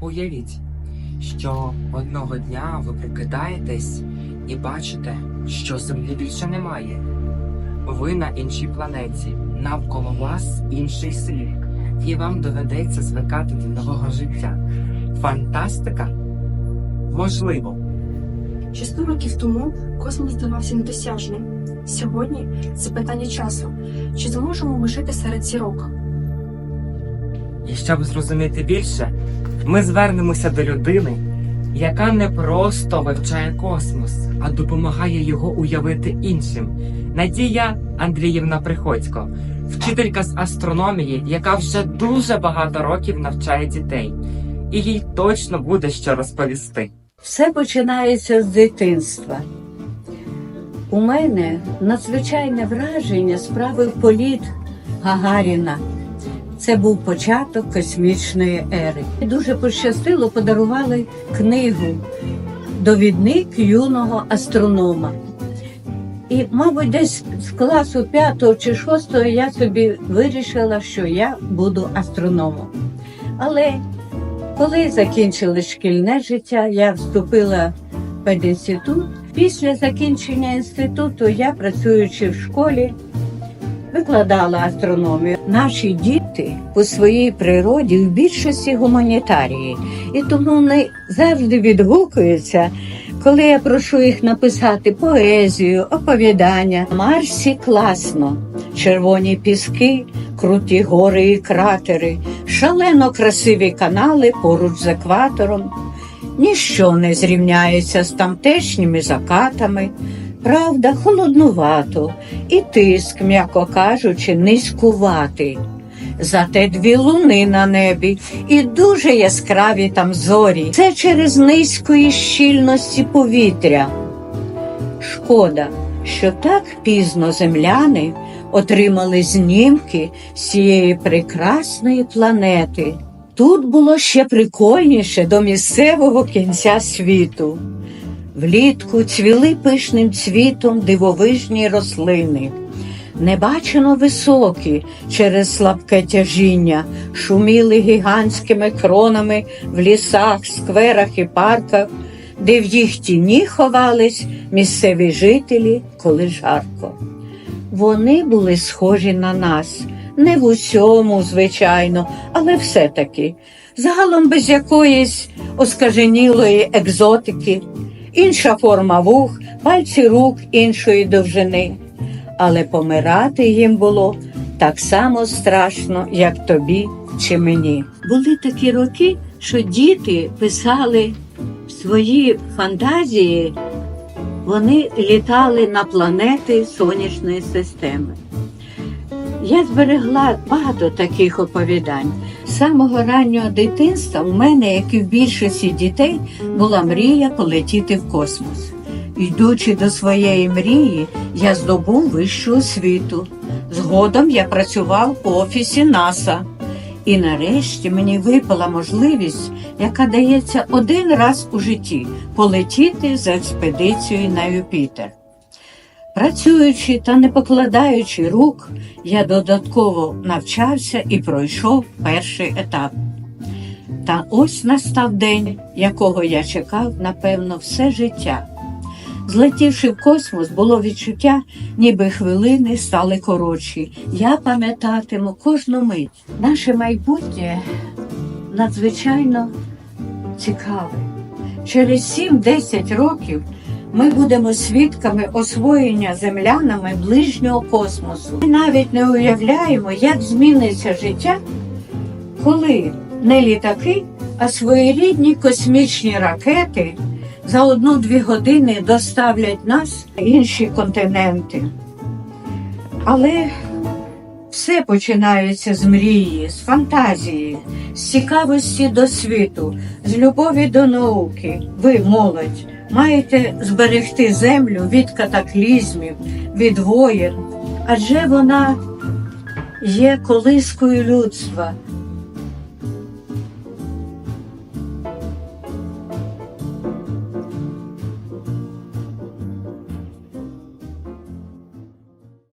Уявіть, що одного дня ви прокидаєтесь і бачите, що землі більше немає. Ви на іншій планеті, навколо вас інший світ, і вам доведеться звикати до нового життя. Фантастика? Можливо. Ще 100 років тому космос здавався недосяжним. Сьогодні це питання часу. Чи зможемо ми жити серед зірок? І щоб зрозуміти більше, ми звернемося до людини, яка не просто вивчає космос, а допомагає його уявити іншим. Надія Андріївна Приходько, вчителька з астрономії, яка вже дуже багато років навчає дітей, і їй точно буде що розповісти. Все починається з дитинства. У мене надзвичайне враження справив політ Гагаріна. Це був початок космічної ери. Дуже пощастило, подарували книгу Довідник юного астронома. І, мабуть, десь з класу п'ятого чи шостого я собі вирішила, що я буду астрономом. Але коли закінчили шкільне життя, я вступила в пединститут. Після закінчення інституту я, працюючи в школі, викладала астрономію. Наші діти по своїй природі в більшості гуманітарії, і тому вони завжди відгукуються, коли я прошу їх написати поезію, оповідання. Марсі класно, червоні піски, круті гори і кратери, шалено красиві канали поруч з екватором. Ніщо не зрівняється з тамтешніми закатами. Правда, холоднувато, і тиск, м'яко кажучи, низькуватий. Зате дві луни на небі і дуже яскраві там зорі. Це через низької щільності повітря. Шкода, що так пізно земляни отримали знімки з цієї прекрасної планети. Тут було ще прикольніше до місцевого кінця світу. Влітку цвіли пишним цвітом дивовижні рослини. Небачено високі через слабке тяжіння, шуміли гігантськими кронами в лісах, скверах і парках, де в їх тіні ховались місцеві жителі, коли жарко. Вони були схожі на нас, не в усьому, звичайно, але все-таки, загалом без якоїсь оскаженілої екзотики, інша форма вух, пальці рук іншої довжини. Але помирати їм було так само страшно, як тобі чи мені. Були такі роки, що діти писали свої фантазії, вони літали на планети сонячної системи. Я зберегла багато таких оповідань. Самого раннього дитинства у мене, як і в більшості дітей, була мрія полетіти в космос. Йдучи до своєї мрії, я здобув вищу освіту. Згодом я працював у офісі НАСА. І нарешті мені випала можливість, яка дається один раз у житті полетіти з експедицією на Юпітер. Працюючи та не покладаючи рук, я додатково навчався і пройшов перший етап. Та ось настав день, якого я чекав, напевно, все життя. Злетівши в космос, було відчуття, ніби хвилини стали коротші. Я пам'ятатиму кожну мить. Наше майбутнє надзвичайно цікаве. Через 7-10 років ми будемо свідками освоєння землянами ближнього космосу. Ми навіть не уявляємо, як зміниться життя, коли не літаки, а своєрідні космічні ракети за одну-дві години доставлять нас на інші континенти. Але все починається з мрії, з фантазії, з цікавості до світу, з любові до науки. Ви, молодь, маєте зберегти землю від катаклізмів, від воєн, адже вона є колискою людства.